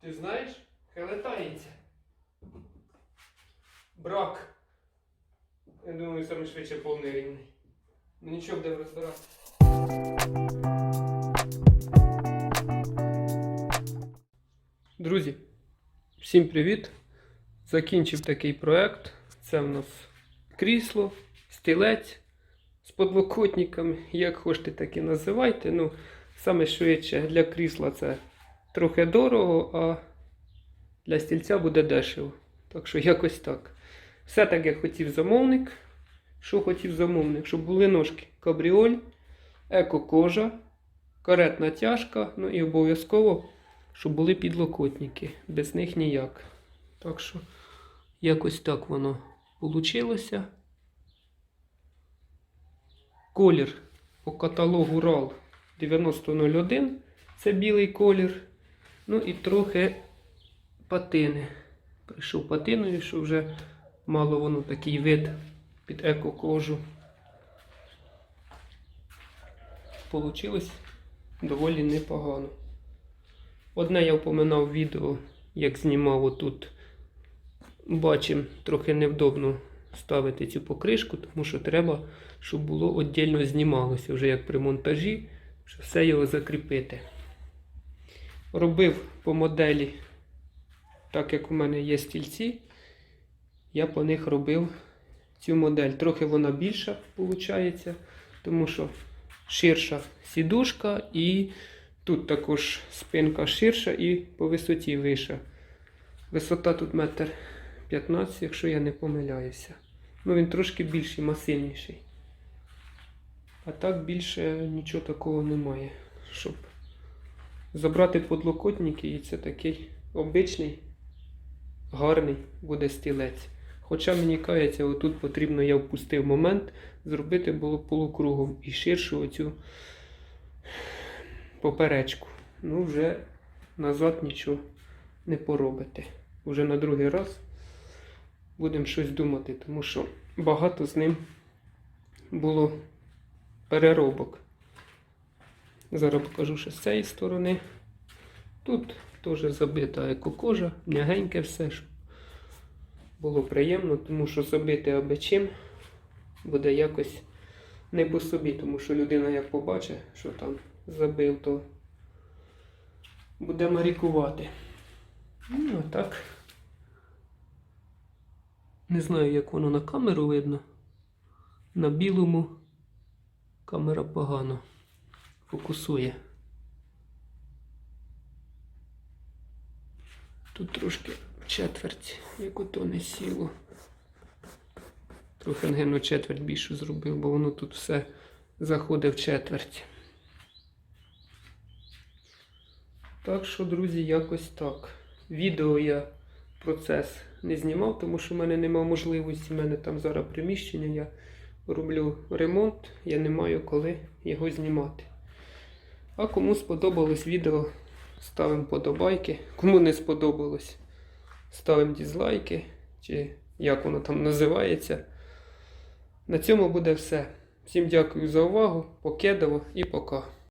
Ти знаєш, хелетається. Брак. Я думаю, саме швидше повний рівний. Ну нічого буде розбирати. Друзі, всім привіт! Закінчив такий проект. Це в нас крісло, стілець з подлокотниками, як хочете, так і називайте. Ну, саме швидше для крісла це трохи дорого, а для стільця буде дешево. Так що якось так. Все так, як хотів замовник. Що хотів замовник? Щоб були ножки кабріоль, еко-кожа, каретна тяжка, ну і обов'язково, щоб були підлокотники. Без них ніяк. Так що якось так воно вийшло. Колір по каталогу RAL 9001. Це білий колір. Ну і трохи патини. Прийшов патиною, що вже мало воно такий вид під еко-кожу. Получилось доволі непогано. Одне я впоминав відео, як знімав отут. Бачимо, трохи невдобно ставити цю покришку, тому що треба, щоб було віддільно знімалося вже як при монтажі, щоб все його закріпити. Робив по моделі, так як у мене є стільці, я по них робив цю модель. Трохи вона більша виходить, тому що ширша сідушка і тут також спинка ширша і по висоті вища. Висота тут метр 15, якщо я не помиляюся. Ну він трошки більший, масивніший. А так більше нічого такого немає. Щоб забрати подлокотники, і це такий обичний, гарний буде стілець. Хоча мені кається, отут потрібно, я впустив момент, зробити було полукругом і ширшу оцю поперечку. Ну, вже назад нічого не поробите. Уже на другий раз будемо щось думати, тому що багато з ним було переробок. Зараз покажу ще з цієї сторони. Тут теж забита екокожа, м'ягеньке все, щоб було приємно, тому що забити аби чим буде якось не по собі, тому що людина як побачить, що там забив, то буде марікувати. Ну, а так. Не знаю, як воно на камеру видно. На білому камера погано фокусує. Тут трошки четверть, як ото не сіло. Трохи ангену четверть більше зробив, бо воно тут все заходить в четверть. Так що, друзі, якось так. Відео я процес не знімав, тому що в мене немає можливості. У мене там зараз приміщення, я роблю ремонт, я не маю коли його знімати. А кому сподобалось відео, ставимо подобайки. Кому не сподобалось, ставимо дізлайки, чи як воно там називається. На цьому буде все. Всім дякую за увагу, покедово і пока.